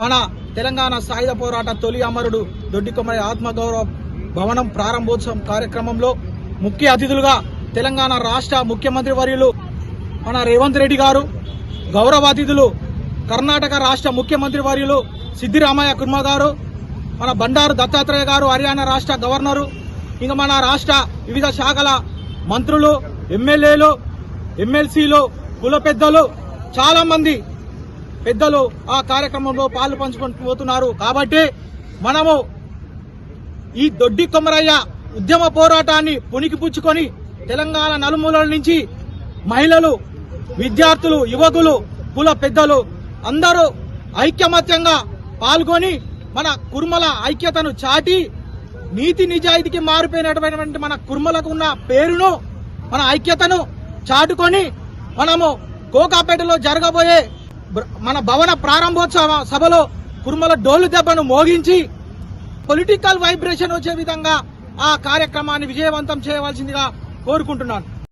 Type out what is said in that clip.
మన తెలంగాణ సాయుధ పోరాట తొలి అమరుడు దొడ్డికొమ్మరి ఆత్మగౌరవ భవనం ప్రారంభోత్సవం కార్యక్రమంలో ముఖ్య అతిథులుగా తెలంగాణ రాష్ట్ర ముఖ్యమంత్రి వర్యులు మన రేవంత్ రెడ్డి గారు గౌరవ అతిథులు కర్ణాటక రాష్ట్ర ముఖ్యమంత్రి వర్యులు సిద్దిరామయ్య కుర్మ గారు మన బండారు దత్తాత్రేయ గారు హర్యానా రాష్ట్ర గవర్నరు ఇంకా మన రాష్ట్ర వివిధ శాఖల మంత్రులు ఎమ్మెల్యేలు ఎమ్మెల్సీలు కుల పెద్దలు చాలామంది పెద్దలు ఆ కార్యక్రమంలో పాలు పంచుకుంటూ పోతున్నారు. కాబట్టి మనము ఈ దొడ్డి కొమరయ్య ఉద్యమ పోరాటాన్ని పుణికిపుచ్చుకొని తెలంగాణ నలుమూలల నుంచి మహిళలు విద్యార్థులు యువకులు కుల పెద్దలు అందరూ ఐక్యమత్యంగా పాల్గొని మన కుర్మల ఐక్యతను చాటి నీతి నిజాయితీకి మారిపోయినటువంటి మన కుర్మలకు ఉన్న పేరును మన ఐక్యతను చాటుకొని మనము కోకాపేటలో జరగబోయే మన భవన ప్రారంభోత్సవ సభలో కుర్మల డోలు దెబ్బను మోగించి పొలిటికల్ వైబ్రేషన్ వచ్చే విధంగా ఆ కార్యక్రమాన్ని విజయవంతం చేయవలసిందిగా కోరుకుంటున్నాను.